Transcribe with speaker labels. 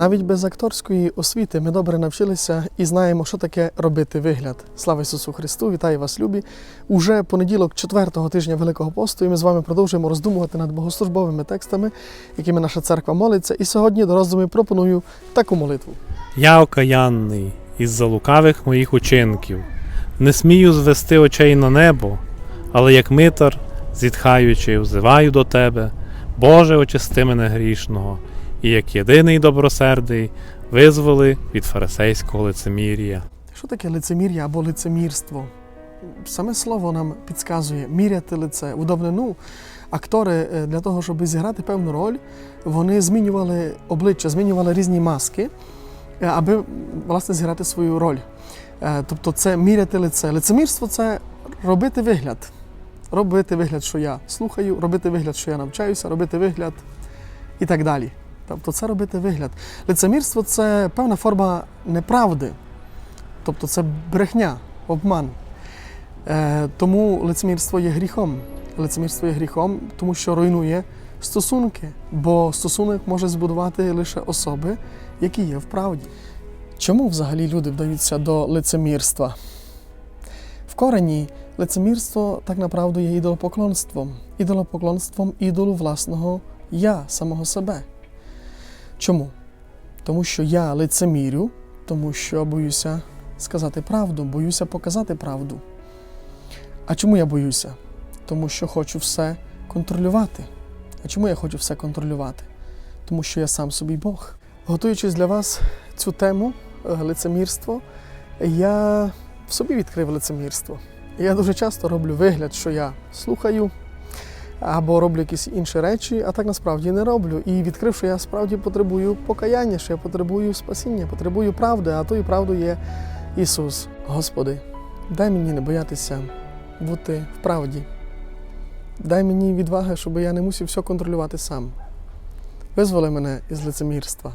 Speaker 1: Навіть без акторської освіти ми добре навчилися і знаємо, що таке робити вигляд. Слава Ісусу Христу! Вітаю вас, любі! Уже понеділок, четвертого тижня Великого посту, і ми з вами продовжуємо роздумувати над богослужбовими текстами, якими наша церква молиться. І сьогодні до роздумів пропоную таку молитву.
Speaker 2: Я окаянний із-за лукавих моїх учинків, не смію звести очей на небо, але як митар, зітхаючи, взиваю до тебе, Боже, очисти мене грішного, і як єдиний добросердий визволи від фарисейського лицемір'я.
Speaker 1: Що таке лицемір'я або лицемірство? Саме слово нам підказує міряти лице. У давнину актори е, для того, щоб зіграти певну роль, вони змінювали обличчя, змінювали різні маски, е, аби власне зіграти свою роль. Е, Тобто це міряти лице. Лицемірство це робити вигляд. Робити вигляд, що я слухаю, робити вигляд, що я навчаюся, робити вигляд і так далі. Тобто це робити вигляд. Лицемірство це певна форма неправди. Тобто це брехня, обман. Е, тому лицемірство є гріхом. Лицемірство є гріхом, тому що руйнує стосунки, бо стосунок може збудувати лише особи, які є в правді. Чому взагалі люди вдаються до лицемірства? В корені лицемірство так направду є ідолопоклонством, ідолопоклонством ідолу власного я, самого себе. Чому? Тому що я лицемірю, тому що боюся сказати правду, боюся показати правду. А чому я боюся? Тому що хочу все контролювати. А чому я хочу все контролювати? Тому що я сам собі Бог. Готуючись для вас цю тему е, лицемірство, я в собі відкрив лицемірство. Я дуже часто роблю вигляд, що я слухаю або роблю якісь інші речі, а так насправді не роблю. І відкрив, що я справді потребую покаяння, що я потребую спасіння, потребую правди, а тою правдою є Ісус. Господи, дай мені не боятися бути в правді. Дай мені відваги, щоб я не мусив все контролювати сам. Визволи мене із лицемірства.